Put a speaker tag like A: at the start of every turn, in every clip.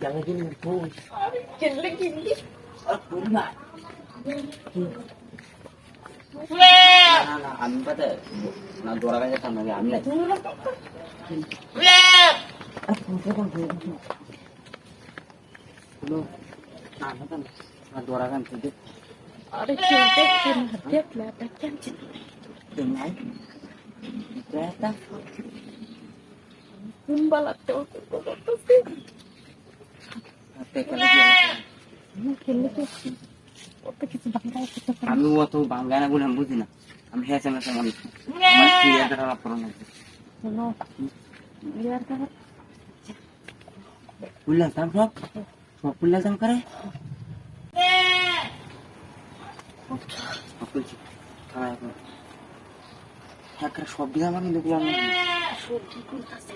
A: কেন কিনি তুই
B: কিনলে কিনবি
A: আর করি না না না আমি পাতে না দৌড়া কাছে কাম লাগে আমি নাই আর ফোন করে ফোন করে হ্যালো না না না দৌড়া কাম থেকে
B: আরে কেউ দেখছে না দেখলে এটা কেমন
A: তুই নাই এটা
B: কুম্বালাতে করতেছে খেললে
A: আমি অত বাংলা বলে আমি বুঝি না। আমি হেসে মেসে মানুষ সব? সব করে? সব হ্যাঁ সব আমি দেখলাম
B: করতেছে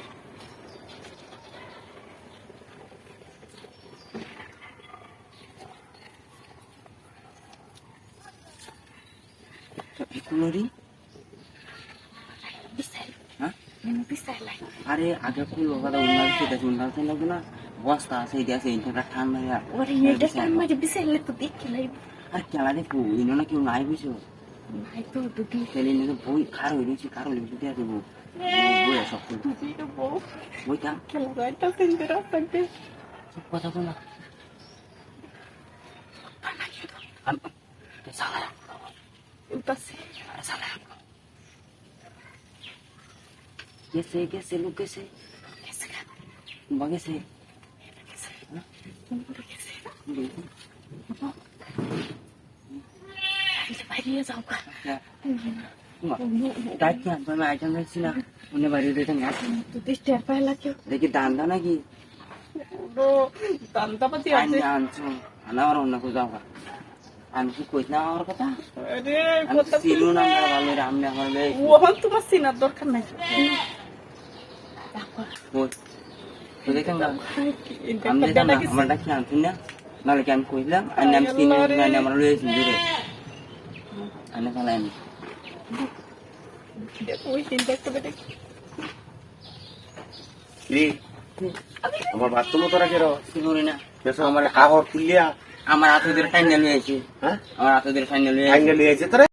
B: বিসাই
A: হ্যাঁ? আরে আগে ফুল কথা উন্নাল সেটা উন্নাল সেটা লাগবে না? বস্তা আছে এটা আছে এটা ঠান্ডা
B: ওরে এটা টান মাঝে বিসাইলে তো দেখে লাই
A: আর খেলা দেখো ইনো না কেউ নাই বুঝছ?
B: নাই তো দুটি
A: খেলে নিয়ে বই খার হয়ে রয়েছে খার হয়ে রয়েছে আছে বই। সব
B: বউ।
A: বইটা
B: খেলা গাইটা সিনতে রাখতে
A: কথা বলা আমি সালা
B: Pase. कैसे
A: कैसे लोग कैसे कैसे टाइटमा हातमा आइटम रहेछ हुने
B: भरि दुइटै हात त्यस
A: टेर पहिला के देखि
B: धान्दा न
A: कि
B: धान्दा
A: पछि हान्छु हान्दा हुन खोजाउँका আমি কি কইস না আমার কথা? চিনু না আমরা আমি আমার
B: ওহন তোমার সিনার দরকার নাই।
A: আমার ডাকি আনছি না? নাহলে কি আমি কইলাম? আমি আমি চিনি না আমার লয়েছি দূরে। আমি খালাই আমি
B: ওই চিন্তা করে দেখি
C: আমার বাথরুম তো রাখে রো
A: না
C: আমার কাহর তুলিয়া
A: আমার হাতে ফাইনাল হয়েছে
C: হ্যাঁ?
A: আমার হাতে ফাইনাল
C: ফাইনাল হয়েছে আছে তোরা